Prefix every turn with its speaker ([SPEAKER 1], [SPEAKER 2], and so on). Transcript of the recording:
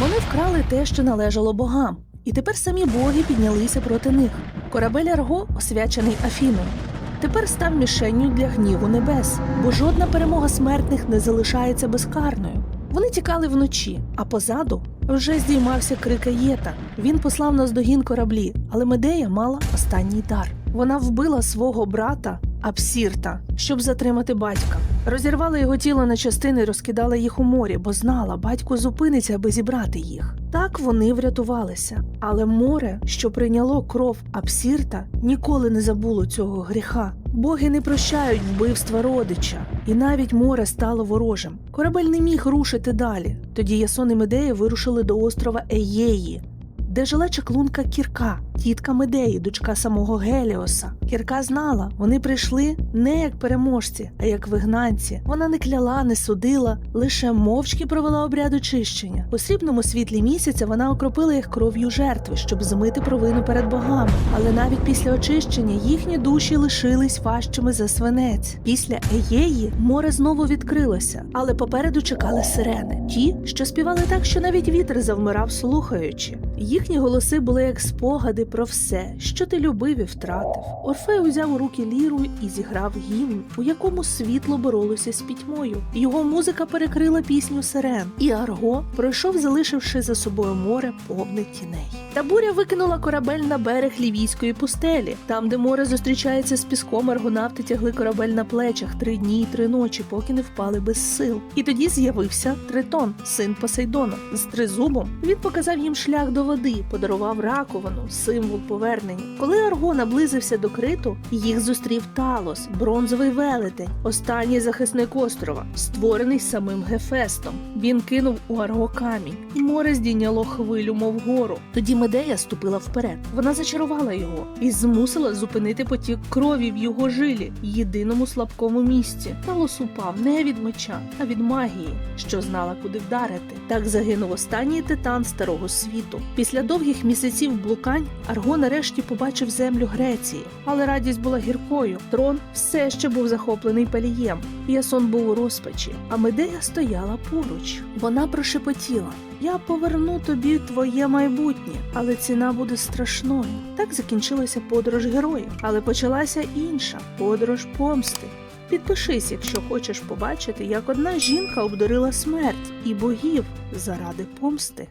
[SPEAKER 1] Вони вкрали те, що належало богам, і тепер самі боги піднялися проти них. Корабель Арго, освячений Афіною, тепер став мішенню для гніву небес, бо жодна перемога смертних не залишається безкарною. Вони тікали вночі, а позаду вже здіймався крик Аєта. Він послав наздогін кораблі, але Медея мала останній дар. Вона вбила свого брата Апсірта, щоб затримати батька. Розірвала його тіло на частини і розкидала їх у морі, бо знала, батько зупиниться, аби зібрати їх. Так вони врятувалися. Але море, що прийняло кров Апсірта, ніколи не забуло цього гріха. Боги не прощають вбивства родича, і навіть море стало ворожим. Корабель не міг рушити далі. Тоді Ясон і Медея вирушили до острова Еєї, де жила чаклунка Кірка, тітка Медеї, дочка самого Геліоса. Кірка знала, вони прийшли не як переможці, а як вигнанці. Вона не кляла, не судила, лише мовчки провела обряд очищення. У срібному світлі місяця вона окропила їх кров'ю жертви, щоб змити провину перед богами. Але навіть після очищення їхні душі лишились важчими за свинець. Після Еєї море знову відкрилося, але попереду чекали сирени, ті, що співали так, що навіть вітер завмирав, слухаючи. Їхні голоси були як спогади про все, що ти любив і втратив. Орфей узяв у руки ліру і зіграв гімн, у якому світло боролося з пітьмою. Його музика перекрила пісню сирен, і Арго пройшов, залишивши за собою море повне тіней. Та буря викинула корабель на берег лівійської пустелі, там, де море зустрічається з піском, аргонавти тягли корабель на плечах три дні й три ночі, поки не впали без сил. І тоді з'явився Тритон, син Посейдона, з тризубом. Він показав їм шлях до води, подарував раковину, символ повернення. Коли Арго наблизився до криту, їх зустрів Талос, бронзовий велетень, останній захисник острова, створений самим Гефестом. Він кинув у Арго камінь, і море здійняло хвилю, мов гору. Тоді Медея ступила вперед. Вона зачарувала його і змусила зупинити потік крові в його жилі, єдиному слабкому місці. Талос упав не від меча, а від магії, що знала, куди вдарити. Так загинув останній титан старого світу. Після довгих місяців блукань Арго нарешті побачив землю Греції, але радість була гіркою. Трон все ще був захоплений палієм. Ясон був у розпачі, а Медея стояла поруч. Вона прошепотіла. Я поверну тобі твоє майбутнє, але ціна буде страшною. Так закінчилася подорож героїв, але почалася інша подорож помсти. Підпишись, якщо хочеш побачити, як одна жінка обдурила смерть і богів заради помсти.